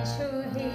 এসো হে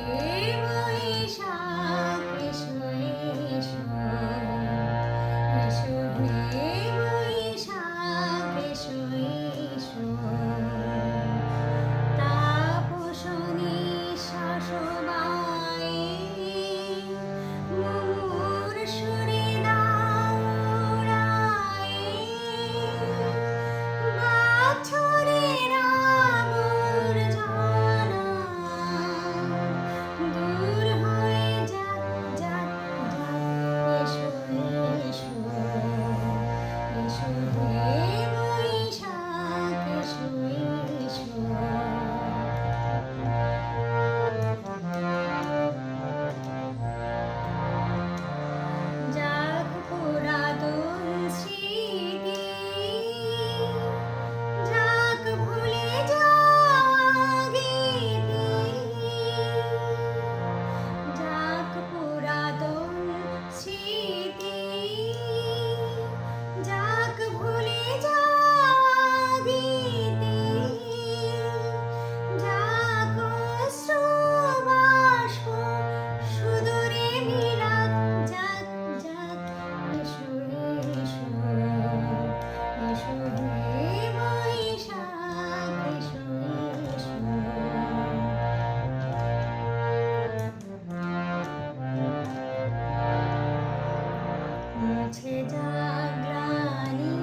মুছে যাক গ্লানি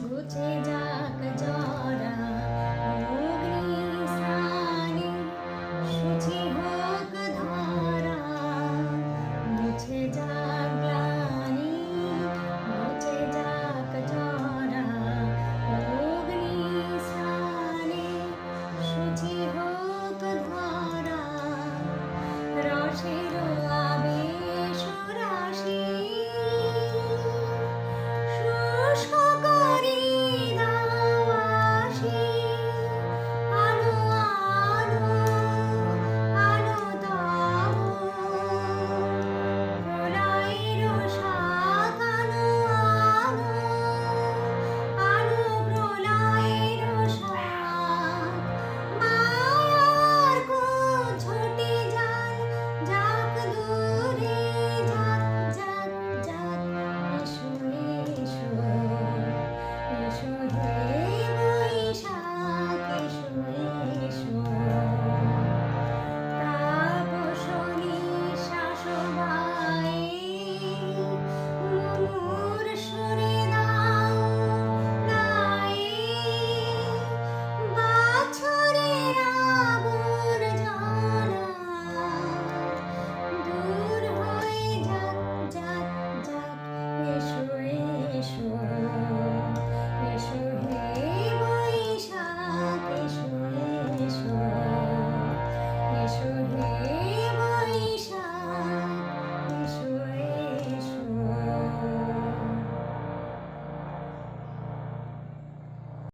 ঘুচে যাক জরা, অগ্নিসানি, সুচি হোক ধরা। মুছে যাক গ্লানি ঘুচে যাক জরা, অগ্নিসানি, সুচি হোক ধরা। রসের